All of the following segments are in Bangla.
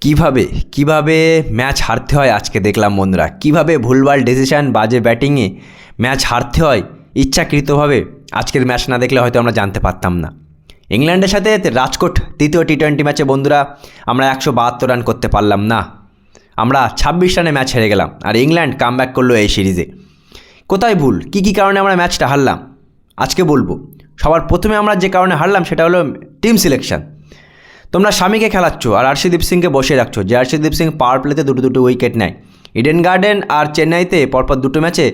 কীভাবে কীভাবে ম্যাচ হারতে হয় আজকে দেখলাম বন্ধুরা? কীভাবে ভুলভাল ডিসিশন বাজে ব্যাটিংয়ে ম্যাচ হারতে হয় ইচ্ছাকৃতভাবে? আজকের ম্যাচ না দেখলে হয়তো আমরা জানতে পারতাম না। ইংল্যান্ডের সাথে রাজকোট তৃতীয় টি টোয়েন্টি ম্যাচে বন্ধুরা আমরা একশো বাহাত্তর রান করতে পারলাম না। আমরা ছাব্বিশ রানে ম্যাচ হেরে গেলাম আর ইংল্যান্ড কাম ব্যাক করল এই সিরিজে কোথায় ভুল? কী কী কারণে আমরা ম্যাচটা হারলাম? আজকে বলব, সবার প্রথমে আমরা যে কারণে হারলাম সেটা হলো টিম সিলেকশন তোমরা স্বামীকে খেলাচ্ছ আর আরশিদীপ সিংকে বসিয়ে রাখছো। যে আরশিদীপ সিং পাওয়ার প্লেতে দুটো দুটো উইকেট নেয়। ইডেন গার্ডেন আর চেন্নাইতে পরপর দুটো ম্যাচে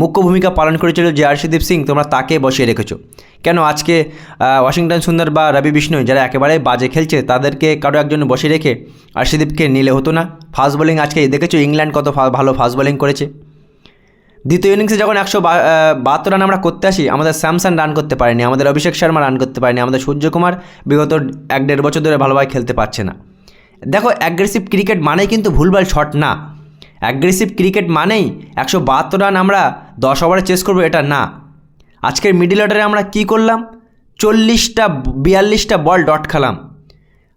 মুখ্য ভূমিকা পালন করেছিল যে আরশিদীপ সিং, তোমরা তাকে বসিয়ে রেখেছো। কেন আজকে ওয়াশিংটন সুন্দর বা রবি বিষ্ণু যারা একেবারে বাজে খেলছে, তাদেরকে কারও একজন বসিয়ে রেখে আরশিদীপকে নিলে হতো না। ফাস্ট বোলিং আজকে দেখেছ ইংল্যান্ড কত ভালো ফাস্ট বোলিং করেছে। দ্বিতীয় ইনিংসে যখন একশো বাহাত্তর রান আমরা করতে আসি, আমাদের স্যামসাং রান করতে পারেনি, আমাদের অভিষেক শর্মা রান করতে পারেনি, আমাদের সূর্যকুমার বিগত এক দেড় বছর ধরে ভালোভাবে খেলতে পারছে না। দেখো অ্যাগ্রেসিভ ক্রিকেট মানেই কিন্তু ভুলভাল শট না। অ্যাগ্রেসিভ ক্রিকেট মানেই একশো বাহাত্তর রান আমরা দশ ওভারে চেস করব, এটা না। আজকের মিডিল অর্ডারে আমরা কি করলাম? চল্লিশটা, বিয়াল্লিশটা বল ডট খেলাম।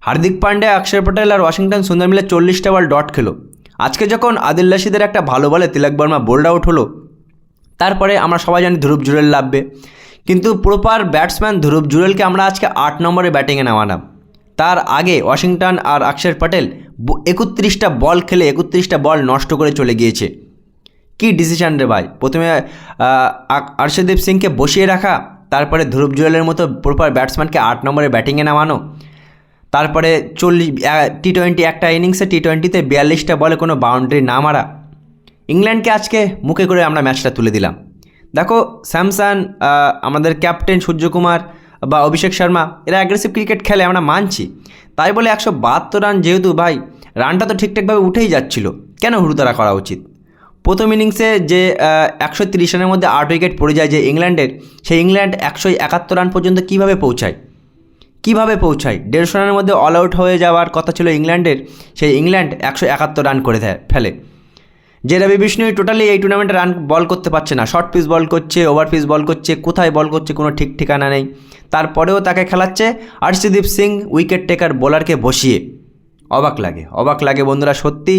হার্দিক পান্ডে অক্ষর পটেল আর ওয়াশিংটন সুন্দর মিলে চল্লিশটা বল ডট খেলো। আজকে যখন আদিল রশিদের একটা ভালো বলে তিলক বর্মা বোল্ড আউট হলো, তারপরে আমরা সবাই জানি ধ্রুব জুরেল লাভবে। কিন্তু প্রপার ব্যাটসম্যান ধ্রুব জুরেলকে আমরা আজকে আট নম্বরে ব্যাটিংয়ে নামালাম। তার আগে ওয়াশিংটন আর অক্ষর পটেল একত্রিশটা বল খেলে একত্রিশটা বল নষ্ট করে চলে গিয়েছে। কী ডিসিশান রে ভাই? প্রথমে আর্শদীপ সিংকে বসিয়ে রাখা, তারপরে ধ্রুব জুয়েলের মতো প্রপার ব্যাটসম্যানকে আট নম্বরে ব্যাটিংয়ে নামানো। তারপরে চল্লিশ টি টোয়েন্টি একটা ইনিংসে টি টোয়েন্টিতে বিয়াল্লিশটা বলে কোনো বাউন্ডারি না মারা। ইংল্যান্ডকে আজকে মুখে করে আমরা ম্যাচটা তুলে দিলাম। দেখো স্যামসাং আহ, আমাদের ক্যাপ্টেন সূর্যকুমার বা অভিষেক শর্মা এরা অ্যাগ্রেসিভ ক্রিকেট খেলে আমরা মানছি। তাই বলে একশো বাহাত্তর রান যেহেতু ভাই রানটা তো ঠিকঠাকভাবে উঠেই যাচ্ছিল। কেন হুড়তারা করা উচিত? প্রথম ইনিংসে যে একশো তিরিশ রানের মধ্যে আট উইকেট পড়ে যায় যে ইংল্যান্ডের সেই ইংল্যান্ড একশো একাত্তর রান পর্যন্ত কীভাবে পৌঁছায়? কীভাবে পৌঁছায়? দেড়শো রানের মধ্যে অল আউট হয়ে যাওয়ার কথা ছিল ইংল্যান্ডের। সেই ইংল্যান্ড একশো একাত্তর রান করে দেয় ফেলে। যে রবি বিষ্ণুই টোটালি এই টুর্নামেন্টে রান বল করতে পারছে না। শর্ট পিচ বল করছে ওভার পিচ বল করছে, কোথায় বল করছে কোনো ঠিক ঠিকানা নেই। তারপরেও তাকে খেলাচ্ছে আর্শদীপ সিং উইকেট টেকার বোলারকে বসিয়ে। অবাক লাগে অবাক লাগে বন্ধুরা, সত্যি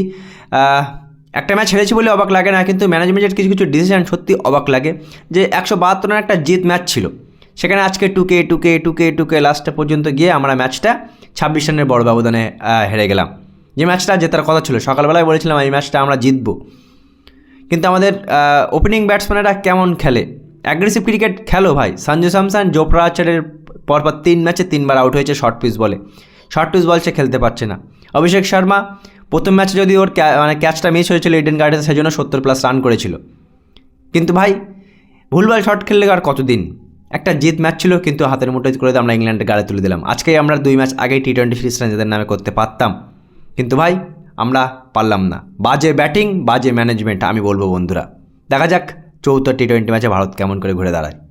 একটা ম্যাচ হেরেছি বলে অবাক লাগে না, কিন্তু ম্যানেজমেন্টের কিছু কিছু ডিসিশন সত্যি অবাক লাগে। যে একশো বাহাত্তর একটা জিত ম্যাচ ছিল। সেখানে আজকে টুকে টুকে টুকে টুকে লাস্টে পর্যন্ত গিয়ে আমরা ম্যাচটা ছাব্বিশ রানের বড় ব্যবধানে হেরে গেলাম। যে ম্যাচটা জেতার কথা ছিল, সকালবেলায় বলেছিলাম এই ম্যাচটা আমরা জিতবো। কিন্তু আমাদের ওপেনিং ব্যাটসম্যানেরা কেমন খেলে? অ্যাগ্রেসিভ ক্রিকেট খেলো ভাই। সঞ্জু স্যামসন জোপরা আচারের পরপর তিন ম্যাচে তিনবার আউট হয়েছে শর্ট পিচ বলে। শর্ট পিচ বল সে খেলতে পারছে না। অভিষেক শর্মা, প্রথম ম্যাচে যদি ওর মানে ক্যাচটা মিস হয়েছিল ইডেন গার্ডেন সেই জন্য সত্তর প্লাস রান করেছিল। কিন্তু ভাই, ভুলভাল শট খেললে আর কতদিন? একটা জিত ম্যাচ ছিল, কিন্তু হাতের মুঠোয় করে আমরা ইংল্যান্ডের গাড়ি তুলে দিলাম। আজকেই আমরা দুই ম্যাচ আগেই টি টোয়েন্টি সিরিজটা নিজেদের নামে করতে পারতাম। কিন্তু ভাই, আমরা পারলাম না। বাজে ব্যাটিং বাজে ম্যানেজমেন্ট আমি বলব বন্ধুরা। দেখা যাক চৌথ টি টোয়েন্টি ম্যাচে ভারত কেমন করে ঘুরে দাঁড়ায়।